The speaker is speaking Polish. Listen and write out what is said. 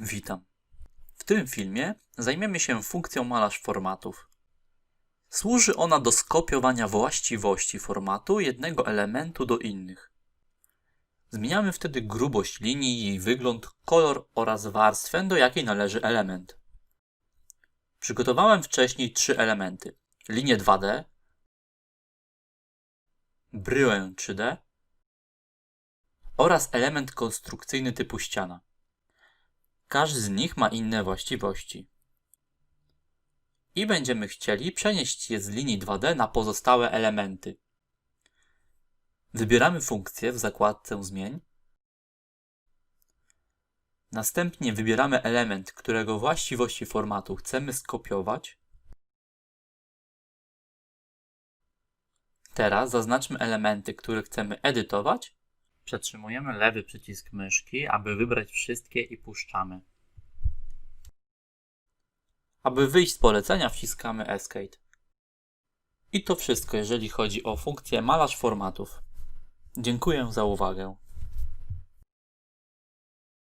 Witam. W tym filmie zajmiemy się funkcją malarz formatów. Służy ona do skopiowania właściwości formatu jednego elementu do innych. Zmieniamy wtedy grubość linii, jej wygląd, kolor oraz warstwę, do jakiej należy element. Przygotowałem wcześniej trzy elementy. Linię 2D, bryłę 3D oraz element konstrukcyjny typu ściana. Każdy z nich ma inne właściwości. I będziemy chcieli przenieść je z linii 2D na pozostałe elementy. Wybieramy funkcję w zakładce Zmień. Następnie wybieramy element, którego właściwości formatu chcemy skopiować. Teraz zaznaczmy elementy, które chcemy edytować. Przetrzymujemy lewy przycisk myszki, aby wybrać wszystkie i puszczamy. Aby wyjść z polecenia wciskamy Escape. I to wszystko, jeżeli chodzi o funkcję malarz formatów. Dziękuję za uwagę.